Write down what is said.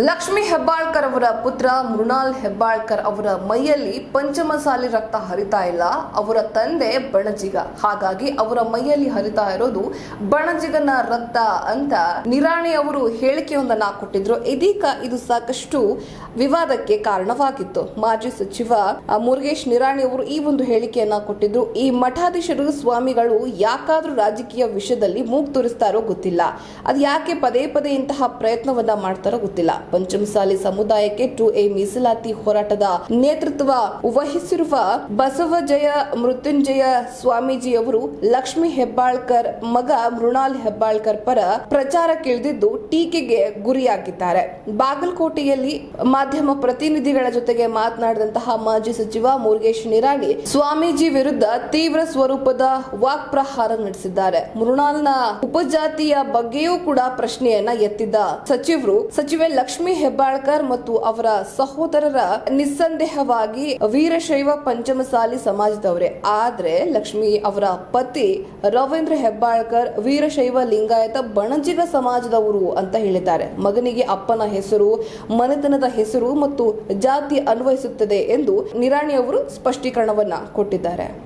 ಲಕ್ಷ್ಮಿ ಹೆಬ್ಬಾಳ್ಕರ್ ಅವರ ಪುತ್ರ ಮೃಣಾಲ್ ಹೆಬ್ಬಾಳ್ಕರ್ ಅವರ ಮೈಯಲ್ಲಿ ಪಂಚಮಸಾಲಿ ರಕ್ತ ಹರಿತಾ ಇಲ್ಲ. ಅವರ ತಂದೆ ಬಣಜಿಗ. ಹಾಗಾಗಿ ಅವರ ಮೈಯಲ್ಲಿ ಹರಿತಾ ಇರೋದು ಬಣಜಿಗನ ರಕ್ತ ಅಂತ ನಿರಾಣಿ ಅವರು ಹೇಳಿಕೆಯೊಂದನ್ನ ಕೊಟ್ಟಿದ್ರು. ಇದೀಗ ಇದು ಸಾಕಷ್ಟು ವಿವಾದಕ್ಕೆ ಕಾರಣವಾಗಿತ್ತು. ಮಾಜಿ ಸಚಿವ ಮುರುಗೇಶ್ ನಿರಾಣಿ ಅವರು ಈ ಒಂದು ಹೇಳಿಕೆಯನ್ನ ಕೊಟ್ಟಿದ್ರು. ಈ ಮಠಾಧೀಶರು, ಸ್ವಾಮಿಗಳು ಯಾಕಾದ್ರೂ ರಾಜಕೀಯ ವಿಷಯದಲ್ಲಿ ಮೂಗ್ ತೋರಿಸ್ತಾರೋ ಗೊತ್ತಿಲ್ಲ. ಅದು ಯಾಕೆ ಪದೇ ಪದೇ ಇಂತಹ ಪ್ರಯತ್ನವನ್ನ ಮಾಡ್ತಾರೋ ಗೊತ್ತಿಲ್ಲ. ಪಂಚಮಸಾಲಿ ಸಮುದಾಯಕ್ಕೆ ಟು ಎ ಮೀಸಲಾತಿ ಹೋರಾಟದ ನೇತೃತ್ವ ವಹಿಸಿರುವ ಬಸವಜಯ ಮೃತ್ಯುಂಜಯ ಸ್ವಾಮೀಜಿಯವರು ಲಕ್ಷ್ಮಿ ಹೆಬ್ಬಾಳ್ಕರ್ ಮಗ ಮೃಣಾಲ್ ಹೆಬ್ಬಾಳ್ಕರ್ ಪರ ಪ್ರಚಾರಕ್ಕಿಳಿದಿದ್ದು ಟೀಕೆಗೆ ಗುರಿಯಾಗಿದ್ದಾರೆ. ಬಾಗಲಕೋಟೆಯಲ್ಲಿ ಮಾಧ್ಯಮ ಪ್ರತಿನಿಧಿಗಳ ಜೊತೆಗೆ ಮಾತನಾಡಿದಂತಹ ಮಾಜಿ ಸಚಿವ ಮುರುಗೇಶ್ ನಿರಾಣಿ ಸ್ವಾಮೀಜಿ ವಿರುದ್ಧ ತೀವ್ರ ಸ್ವರೂಪದ ವಾಕ್ಪ್ರಹಾರ ನಡೆಸಿದ್ದಾರೆ. ಮೃಣಾಲ್ನ ಉಪಜಾತಿಯ ಬಗ್ಗೆಯೂ ಕೂಡ ಪ್ರಶ್ನೆಯನ್ನ ಎತ್ತಿದ್ದ ಸಚಿವರು ಸಚಿವೆ ಲಕ್ಷ್ಮಿ ಹೆಬ್ಬಾಳ್ಕರ್ ಮತ್ತು ಅವರ ಸಹೋದರರ ನಿಸ್ಸಂದೇಹವಾಗಿ ವೀರಶೈವ ಪಂಚಮಸಾಲಿ ಸಮಾಜದವರೇ. ಆದ್ರೆ ಲಕ್ಷ್ಮಿ ಅವರ ಪತಿ ರವೀಂದ್ರ ಹೆಬ್ಬಾಳ್ಕರ್ ವೀರಶೈವ ಲಿಂಗಾಯತ ಬಣಜಿಗ ಸಮಾಜದವರು ಅಂತ ಹೇಳಿದ್ದಾರೆ. ಮಗನಿಗೆ ಅಪ್ಪನ ಹೆಸರು, ಮನೆತನದ ಹೆಸರು ಮತ್ತು ಜಾತಿ ಅನ್ವಯಿಸುತ್ತದೆ ಎಂದು ನಿರಾಣಿ ಅವರು ಸ್ಪಷ್ಟೀಕರಣವನ್ನ ಕೊಟ್ಟಿದ್ದಾರೆ.